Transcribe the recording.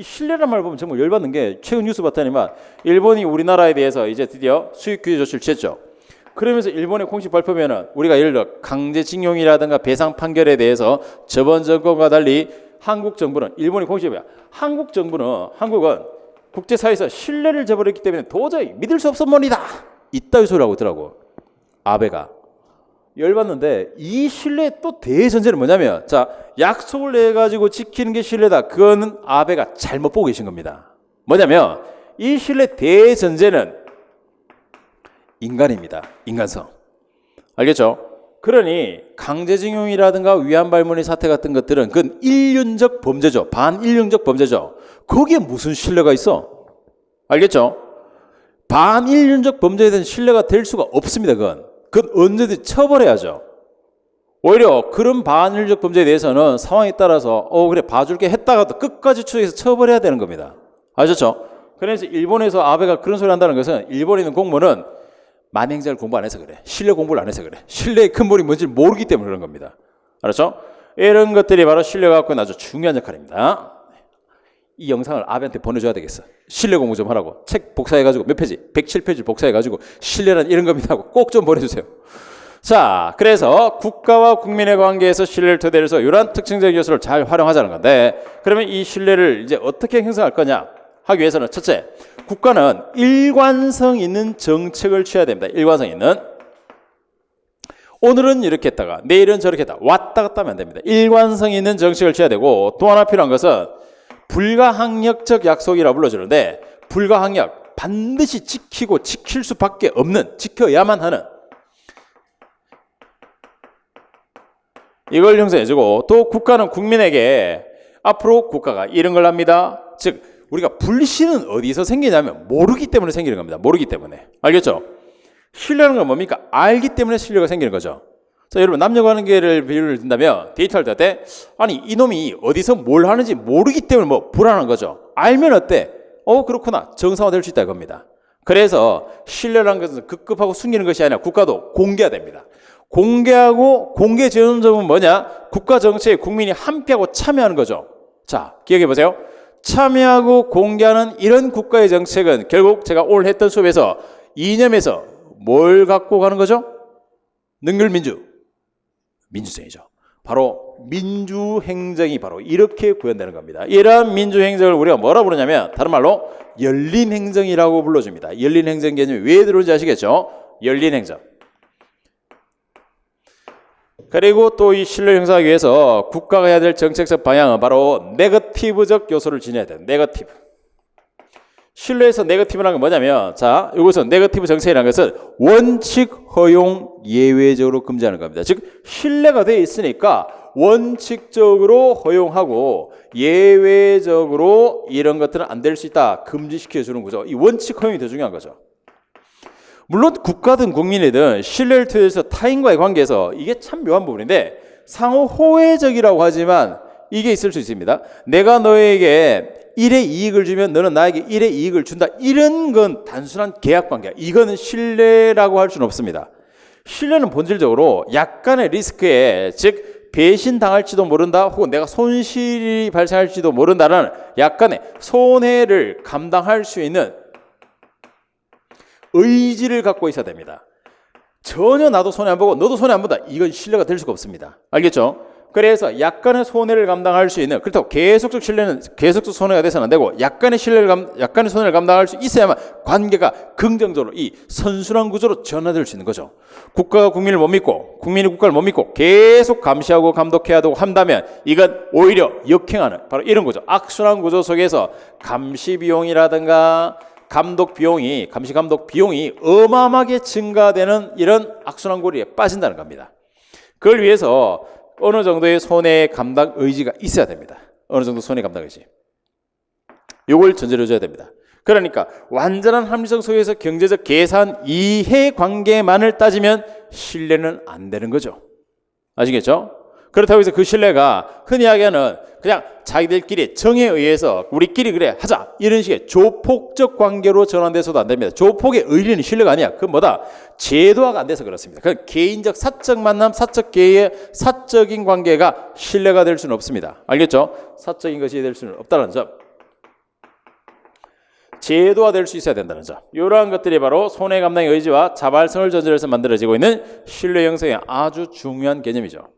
이 신뢰란 말 보면 정말 열받는 게 최근 뉴스 봤더니만 일본이 우리나라에 대해서 이제 드디어 수익 규제 조치를 취했죠. 그러면서 일본의 공식 발표면은 우리가 예를 들어 강제징용이라든가 배상 판결에 대해서 저번 정권과 달리 한국 정부는 일본이 공식이야. 한국 정부는 한국은 국제사회에서 신뢰를 저버렸기 때문에 도저히 믿을 수 없었습니다. 이따위 소리하고 있더라고. 아베가. 열받는데 이 신뢰의 또 대전제는 뭐냐면 자 약속을 내 가지고 지키는 게 신뢰다. 그거는 아베가 잘못 보고 계신 겁니다. 뭐냐면 이 신뢰 대전제는 인간입니다. 인간성. 알겠죠? 그러니 강제징용이라든가 위안발문의 사태 같은 것들은 그건 일륜적 범죄죠. 반일륜적 범죄죠. 거기에 무슨 신뢰가 있어? 알겠죠? 반일륜적 범죄에 대한 신뢰가 될 수가 없습니다. 그건. 그건 언제든지 처벌해야죠. 오히려 그런 반일적 범죄에 대해서는 상황에 따라서 어 그래 봐줄게 했다가도 끝까지 추적해서 처벌해야 되는 겁니다. 아셨죠? 그래서 일본에서 아베가 그런 소리 한다는 것은 일본에 있는 공무원은 만행자를 공부 안 해서 그래. 신뢰 공부를 안 해서 그래. 신뢰의 근본이 뭔지 모르기 때문에 그런 겁니다. 알았죠? 이런 것들이 바로 신뢰가 갖고 있는 아주 중요한 역할입니다. 이 영상을 아베한테 보내줘야 되겠어. 신뢰 공부 좀 하라고. 책 복사해가지고 몇 페이지? 107페이지 복사해가지고 신뢰란 이런 겁니다 하고 꼭 좀 보내주세요. 자, 그래서 국가와 국민의 관계에서 신뢰를 토대로 해서 이러한 특징적인 요소를 잘 활용하자는 건데 그러면 이 신뢰를 이제 어떻게 형성할 거냐 하기 위해서는 첫째, 국가는 일관성 있는 정책을 취해야 됩니다. 일관성 있는. 오늘은 이렇게 했다가 내일은 저렇게 했다. 왔다 갔다 하면 안 됩니다. 일관성 있는 정책을 취해야 되고 또 하나 필요한 것은 불가항력적 약속이라 불러주는데 불가항력 반드시 지키고 지킬 수밖에 없는 지켜야만 하는 이걸 형성해주고 또 국가는 국민에게 앞으로 국가가 이런 걸 합니다. 즉 우리가 불신은 어디서 생기냐면 모르기 때문에 생기는 겁니다. 모르기 때문에 알겠죠? 신뢰는 건 뭡니까? 알기 때문에 신뢰가 생기는 거죠. 자 여러분 남녀 관계를 비유를 든다면 데이트할 때 아니 이놈이 어디서 뭘 하는지 모르기 때문에 뭐 불안한 거죠. 알면 어때? 어 그렇구나 정상화될 수 있다 이겁니다. 그래서 신뢰라는 것은 급급하고 숨기는 것이 아니라 국가도 공개해야 됩니다. 공개하고 공개 전점은 뭐냐? 국가 정책에 국민이 함께하고 참여하는 거죠. 자, 기억해 보세요. 참여하고 공개하는 이런 국가의 정책은 결국 제가 오늘 했던 수업에서 이념에서 뭘 갖고 가는 거죠? 능률민주. 민주주의죠. 바로 민주행정이 바로 이렇게 구현되는 겁니다. 이러한 민주행정을 우리가 뭐라 부르냐면 다른 말로 열린행정이라고 불러줍니다. 열린행정 개념이 왜 들어오는지 아시겠죠? 열린행정. 그리고 또 이 신뢰 형성하기 위해서 국가가 해야 될 정책적 방향은 바로 네거티브적 요소를 지녀야 돼요. 네거티브. 신뢰에서 네거티브라는 건 뭐냐면 자, 이것은 네거티브 정책이라는 것은 원칙 허용 예외적으로 금지하는 겁니다. 즉 신뢰가 돼 있으니까 원칙적으로 허용하고 예외적으로 이런 것들은 안 될 수 있다 금지시켜 주는 거죠. 이 원칙 허용이 더 중요한 거죠. 물론 국가든 국민이든 신뢰를 통해서 타인과의 관계에서 이게 참 묘한 부분인데 상호 호혜적이라고 하지만 이게 있을 수 있습니다. 내가 너에게 1의 이익을 주면 너는 나에게 1의 이익을 준다. 이런 건 단순한 계약 관계야. 이거는 신뢰라고 할 수는 없습니다. 신뢰는 본질적으로 약간의 리스크에 즉 배신 당할지도 모른다 혹은 내가 손실이 발생할지도 모른다는 약간의 손해를 감당할 수 있는 의지를 갖고 있어야 됩니다. 전혀 나도 손해 안 보고 너도 손해 안 본다. 이건 신뢰가 될 수가 없습니다. 알겠죠? 그래서 약간의 손해를 감당할 수 있는 그렇다고 계속적 신뢰는 계속적 손해가 돼서는 안 되고 약간의 신뢰를 감, 약간의 손해를 감당할 수 있어야만 관계가 긍정적으로 이 선순환 구조로 전환될 수 있는 거죠. 국가가 국민을 못 믿고 국민이 국가를 못 믿고 계속 감시하고 감독해야 되고 한다면 이건 오히려 역행하는 바로 이런 거죠. 악순환 구조 속에서 감시 비용이라든가 감독 비용이 감시 감독 비용이 어마어마하게 증가되는 이런 악순환 고리에 빠진다는 겁니다. 그걸 위해서 어느 정도의 손해 감당 의지가 있어야 됩니다. 어느 정도 손해 감당 의지. 요걸 전제로 줘야 됩니다. 그러니까 완전한 합리성 속에서 경제적 계산 이해 관계만을 따지면 신뢰는 안 되는 거죠. 아시겠죠? 그렇다고 해서 그 신뢰가 흔히 하기에는 그냥 자기들끼리 정에 의해서 우리끼리 그래 하자 이런 식의 조폭적 관계로 전환돼서도 안 됩니다. 조폭의 의리는 신뢰가 아니야. 그건 뭐다? 제도화가 안 돼서 그렇습니다. 그 개인적 사적 만남, 사적 계의 사적인 관계가 신뢰가 될 수는 없습니다. 알겠죠? 사적인 것이 될 수는 없다는 점. 제도화될 수 있어야 된다는 점. 이러한 것들이 바로 손해 감당의 의지와 자발성을 전제해서 만들어지고 있는 신뢰 형성의 아주 중요한 개념이죠.